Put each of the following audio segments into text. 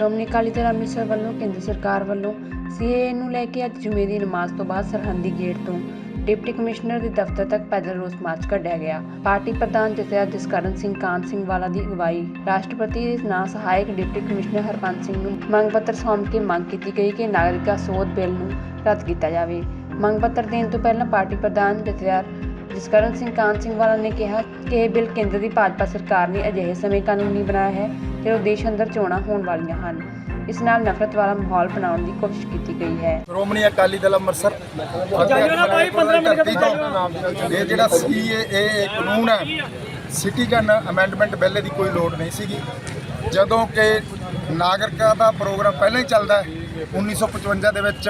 ਸ਼੍ਰੋਮਣੀ ਅਕਾਲੀ ਦਲ ਅੰਮ੍ਰਿਤਸਰ ਵੱਲੋਂ, ਕੇਂਦਰ ਸਰਕਾਰ ਵੱਲੋਂ ਸੀਏਏ ਨੂੰ ਲੈ ਕੇ ਅੱਜ ਜੁਮੇ ਦੀ ਨਮਾਜ਼ ਤੋਂ ਬਾਅਦ ਸਰਹੰਦੀ ਗੇਟ ਤੋਂ ਡਿਪਟੀ ਕਮਿਸ਼ਨਰ ਦੇ ਦਫ਼ਤਰ ਤੱਕ ਪੈਦਲ ਰੋਸ ਮਾਰਚ ਕੱਢਿਆ ਗਿਆ। ਪਾਰਟੀ ਪ੍ਰਧਾਨ ਜਥੇਦਾਰ ਜਸਕਰਨ ਸਿੰਘ ਕਾਨ ਸਿੰਘ ਵਾਲਾ ਦੀ ਅਗਵਾਈ। ਰਾਸ਼ਟਰਪਤੀ ਦੇ ਨਾਂ ਸਹਾਇਕ ਡਿਪਟੀ ਕਮਿਸ਼ਨਰ ਹਰਪੰਤ ਸਿੰਘ ਨੂੰ ਮੰਗ ਪੱਤਰ ਸੌਂਪ ਕੇ ਮੰਗ ਕੀਤੀ ਗਈ ਕਿ ਨਾਗਰਿਕਤਾ ਸੋਧ ਬਿੱਲ ਨੂੰ ਰੱਦ ਕੀਤਾ ਜਾਵੇ। ਮੰਗ ਪੱਤਰ ਦੇਣ ਤੋਂ ਪਹਿਲਾਂ ਪਾਰਟੀ ਪ੍ਰਧਾਨ ਜਥੇਦਾਰ ਜਸਕਰਨ ਸਿੰਘ ਕਾਨ ਸਿੰਘ ਵਾਲਾ ਨੇ ਕਿਹਾ ਕਿ ਇਹ ਬਿੱਲ ਕੇਂਦਰ ਦੀ ਭਾਜਪਾ ਸਰਕਾਰ ਨੇ ਅਜਿਹੇ ਸਮੇਂ ਕਾਨੂੰਨੀ ਬਣਾਇਆ ਹੈ ਜਦੋਂ ਦੇਸ਼ ਅੰਦਰ ਚੋਣਾਂ ਹੋਣ ਵਾਲੀਆਂ ਹਨ। ਇਸ ਨਾਲ ਨਫ਼ਰਤ ਵਾਲਾ ਮਾਹੌਲ ਬਣਾਉਣ ਦੀ ਕੋਸ਼ਿਸ਼ ਕੀਤੀ ਗਈ ਹੈ। ਸ਼੍ਰੋਮਣੀ ਅਕਾਲੀ ਦਲ ਅੰਮ੍ਰਿਤਸਰ ਇਹ ਜਿਹੜਾ ਸੀਏਏ ਕਾਨੂੰਨ ਹੈ। ਸਿਟੀਜ਼ਨ ਅਮੈਂਡਮੈਂਟ ਬਿੱਲ ਦੀ ਕੋਈ ਲੋੜ ਨਹੀਂ ਸੀਗੀ। ਜਦੋਂ ਕਿ ਨਾਗਰਿਕਤਾ ਦਾ ਪ੍ਰੋਗਰਾਮ ਪਹਿਲਾਂ ਹੀ ਚੱਲਦਾ ਹੈ 1955 ਦੇ ਵਿੱਚ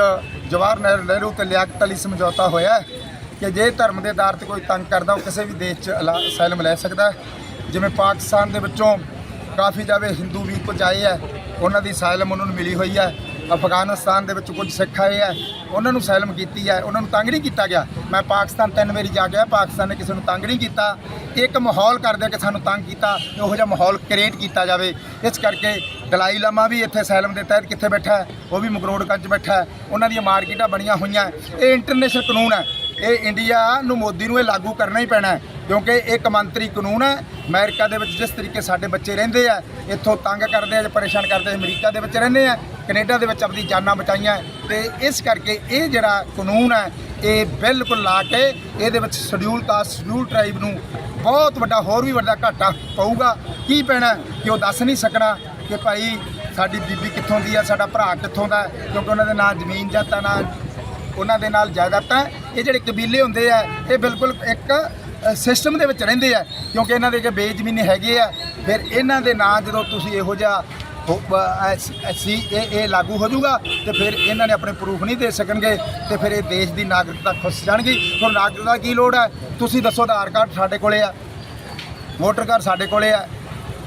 ਜਵਾਹਰ ਨਹਿਰੂ ਨਹਿਰੂ ਤੇ ਲਿਆਕਤ ਅਲੀ ਸਮਝੌਤਾ ਹੋਇਆ ਹੈ ਕਿ ਜੇ ਧਰਮ ਦੇ ਆਧਾਰ ਤੇ ਕੋਈ ਤੰਗ ਕਰਦਾ ਉਹ ਕਿਸੇ ਵੀ ਦੇਸ਼ 'ਚ ਅਲਾ- ਅਸਾਈਲਮ ਲੈ ਸਕਦਾ ਜਿਵੇਂ ਪਾਕਿਸਤਾਨ ਦੇ ਵਿੱਚੋਂ ਕਾਫੀ ਜਾਵੇ ਹਿੰਦੂ ਵੀ ਕੁਝ ਆਏ ਹੈ ਉਹਨਾਂ ਦੀ ਸਾਇਲਮ ਉਹਨਾਂ ਨੂੰ ਮਿਲੀ ਹੋਈ ਹੈ ਅਫਗਾਨਿਸਤਾਨ ਦੇ ਵਿੱਚ ਕੁਝ ਸਿੱਖ ਆਏ ਹੈ ਉਹਨਾਂ ਨੂੰ ਸਾਇਲਮ ਕੀਤੀ ਹੈ ਉਹਨਾਂ ਨੂੰ ਤੰਗ ਨਹੀਂ ਕੀਤਾ ਗਿਆ। ਮੈਂ ਪਾਕਿਸਤਾਨ ਤਿੰਨ ਵਾਰੀ ਜਾ ਗਿਆ ਪਾਕਿਸਤਾਨ ਨੇ ਕਿਸੇ ਨੂੰ ਤੰਗ ਨਹੀਂ ਕੀਤਾ। ਇੱਕ ਮਾਹੌਲ ਕਰਦੇ ਕਿ ਸਾਨੂੰ ਤੰਗ ਕੀਤਾ। ਉਹੋ ਜਿਹਾ ਮਾਹੌਲ ਕ੍ਰੀਏਟ ਕੀਤਾ ਜਾਵੇ। ਇਸ ਕਰਕੇ ਦਲਾਈ ਲਾਮਾ ਵੀ ਇੱਥੇ ਸਾਇਲਮ ਦੇ ਤਹਿਤ ਕਿੱਥੇ ਬੈਠਾ ਉਹ ਵੀ ਮਗਰੋੜਗੰਜ ਬੈਠਾ ਉਹਨਾਂ ਦੀਆਂ ਮਾਰਕੀਟਾਂ ਬਣੀਆਂ ਹੋਈਆਂ। ਇਹ ਇੰਟਰਨੈਸ਼ਨਲ ਕਾਨੂੰਨ ਹੈ। ਇਹ ਇੰਡੀਆ ਨੂੰ ਮੋਦੀ ਨੂੰ ਇਹ ਲਾਗੂ ਕਰਨਾ ਹੀ ਪੈਣਾ ਕਿਉਂਕਿ ਇਹ ਕਮਾਂਤਰੀ ਕਾਨੂੰਨ ਹੈ। ਅਮਰੀਕਾ ਦੇ ਵਿੱਚ ਜਿਸ ਤਰੀਕੇ ਸਾਡੇ ਬੱਚੇ ਰਹਿੰਦੇ ਆ, ਇੱਥੋਂ ਤੰਗ ਕਰਦੇ ਆ ਜਾਂ ਪਰੇਸ਼ਾਨ ਕਰਦੇ ਅਮਰੀਕਾ ਦੇ ਵਿੱਚ ਰਹਿੰਦੇ ਆ, ਕੈਨੇਡਾ ਦੇ ਵਿੱਚ ਆਪਣੀ ਜਾਨਾਂ ਬਚਾਈਆਂ। ਹੈ ਤੇ ਇਸ ਕਰਕੇ ਇਹ ਜਿਹੜਾ ਕਾਨੂੰਨ ਹੈ, ਇਹ ਬਿਲਕੁਲ ਲਾ ਕੇ ਇਹਦੇ ਵਿੱਚ ਸ਼ਡਿਊਲ ਕਾਸਟ, ਸ਼ਡਿਊਲ ਟ੍ਰਾਈਬ ਨੂੰ ਬਹੁਤ ਵੱਡਾ, ਹੋਰ ਵੀ ਵੱਡਾ ਘਾਟਾ ਪਊਗਾ। ਕੀ ਪੈਣਾ ਕਿ ਉਹ ਦੱਸ ਨਹੀਂ ਸਕਣਾ ਕਿ ਭਾਈ ਸਾਡੀ ਬੀਬੀ ਕਿੱਥੋਂ ਦੀ ਆ, ਸਾਡਾ ਭਰਾ ਕਿੱਥੋਂ ਦਾ ਕਿਉਂਕਿ ਉਹਨਾਂ ਦੇ ਨਾਲ ਜ਼ਮੀਨ ਜਾਤਾਂ ਨਾਲ ਉਹਨਾਂ ਦੇ ਨਾਲ ਜਾਇਦਾਦਾਂ ਇਹ ਜਿਹੜੇ ਕਬੀਲੇ ਹੁੰਦੇ ਆ, ਇਹ ਬਿਲਕੁਲ ਇੱਕ ਸਿਸਟਮ ਦੇ ਵਿੱਚ ਰਹਿੰਦੇ ਆ, ਕਿਉਂਕਿ ਇਹਨਾਂ ਦੇ ਕਿ ਬੇਜ਼ਮੀਨੇ ਹੈਗੇ ਆ। ਫਿਰ ਇਹਨਾਂ ਦੇ ਨਾਂ ਜਦੋਂ ਤੁਸੀਂ ਇਹੋ ਜਿਹਾ ਸੀ ਇਹ ਇਹ ਲਾਗੂ ਹੋ ਜਾਊਗਾ, ਤੇ ਫਿਰ ਇਹਨਾਂ ਨੇ ਆਪਣੇ ਪ੍ਰੂਫ ਨਹੀਂ ਦੇ ਸਕਣਗੇ, ਤੇ ਫਿਰ ਇਹ ਦੇਸ਼ ਦੀ ਨਾਗਰਿਕਤਾ ਖੁੱਸ ਜਾਣਗੀ। ਹੁਣ ਨਾਗਰਿਕਤਾ ਕੀ ਲੋੜ ਹੈ ਤੁਸੀਂ ਦੱਸੋ ਆਧਾਰ ਕਾਰਡ ਸਾਡੇ ਕੋਲੇ ਆ ਵੋਟਰ ਕਾਰਡ ਸਾਡੇ ਕੋਲੇ ਆ,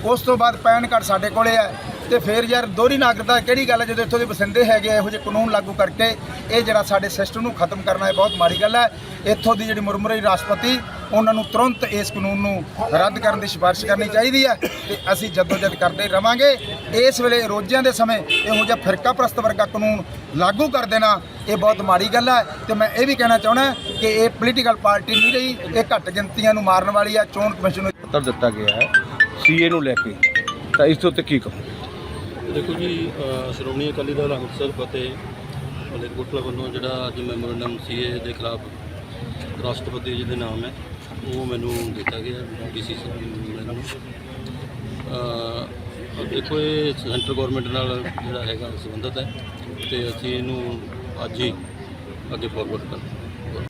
ਉਸ ਤੋਂ ਬਾਅਦ ਪੈਨ ਕਾਰਡ ਸਾਡੇ ਕੋਲੇ ਆ, ਤੇ ਫਿਰ ਯਾਰ ਦੋਹਰੀ ਨਾਗਰਿਕਤਾ ਕਿਹੜੀ ਗੱਲ ਹੈ ਜਦੋਂ ਇੱਥੋਂ ਦੇ ਬਸਿੰਦੇ ਹੈਗੇ ਇਹੋ ਜਿਹੇ ਕਾਨੂੰਨ ਲਾਗੂ ਕਰਕੇ, ਇਹ ਜਿਹੜਾ ਸਾਡੇ ਸਿਸਟਮ ਨੂੰ ਖਤਮ ਕਰਨਾ ਇਹ ਬਹੁਤ ਮਾੜੀ ਗੱਲ ਹੈ ਇੱਥੋਂ ਦੀ ਜਿਹੜੀ ਮੁਰਮੁਰੀ ਰਾਸ਼ਟਰਪਤੀ ਉਹਨਾਂ ਨੂੰ ਤੁਰੰਤ ਇਸ ਕਾਨੂੰਨ ਨੂੰ ਰੱਦ ਕਰਨ ਦੀ ਸਿਫਾਰਿਸ਼ ਕਰਨੀ ਚਾਹੀਦੀ ਹੈ ਤੇ ਅਸੀਂ ਜਦੋਜਦ ਕਰਦੇ ਰਵਾਂਗੇ। ਇਸ ਵੇਲੇ ਰੋਜ਼ਿਆਂ ਦੇ ਸਮੇਂ ਇਹੋ ਜਿਹਾ ਫਿਰਕਾ ਪ੍ਰਸਤ ਵਰਗਾ ਕਾਨੂੰਨ ਲਾਗੂ ਕਰ ਦੇਣਾ ਇਹ ਬਹੁਤ ਮਾੜੀ ਗੱਲ ਹੈ ਤੇ ਮੈਂ ਇਹ ਵੀ ਕਹਿਣਾ ਚਾਹੁੰਦਾ ਕਿ ਇਹ ਪੋਲੀਟੀਕਲ ਪਾਰਟੀ ਨਹੀਂ ਰਹੀ, ਇਹ ਘੱਟ ਗਿਣਤੀਆਂ ਨੂੰ ਮਾਰਨ ਵਾਲੀ ਹੈ, ਚੋਣ ਕਮਿਸ਼ਨ ਨੂੰ ਪੱਤਰ ਦਿੱਤਾ ਗਿਆ ਹੈ, ਸੀਏ ਨੂੰ ਲੈ ਕੇ। ਤਾਂ ਇਸ ਤੋਂ ਉੱਤੇ ਕੀ ਕਹੋ ਦੇਖੋ ਜੀ ਸ਼੍ਰੋਮਣੀ ਅਕਾਲੀ ਦਲ ਅੰਮ੍ਰਿਤਸਰ ਫਤਿਹ ਮਲੇਰਕੋਟਲਾ ਵੱਲੋਂ ਜਿਹੜਾ ਅੱਜ ਮੈਮੋਰੰਡਮ ਸੀਏ ਦੇ ਖਿਲਾਫ ਰਾਸ਼ਟਰਪਤੀ ਜੀ ਦੇ ਨਾਮ ਹੈ ਉਹ ਮੈਨੂੰ ਦਿੱਤਾ ਗਿਆ ਡੀਸੀ ਮੈਨੂੰ ਅ ਦੇਖੋ, ਇਹ ਸੈਂਟਰ ਗਵਰਨਮੈਂਟ ਨਾਲ ਜਿਹੜਾ ਹੈਗਾ ਸੰਬੰਧਤ ਹੈ ਤੇ ਅਸੀਂ ਇਹਨੂੰ ਅੱਜ ਹੀ ਅੱਗੇ ਫਾਰਵਰਡ ਕਰਦੇ ਹਾਂ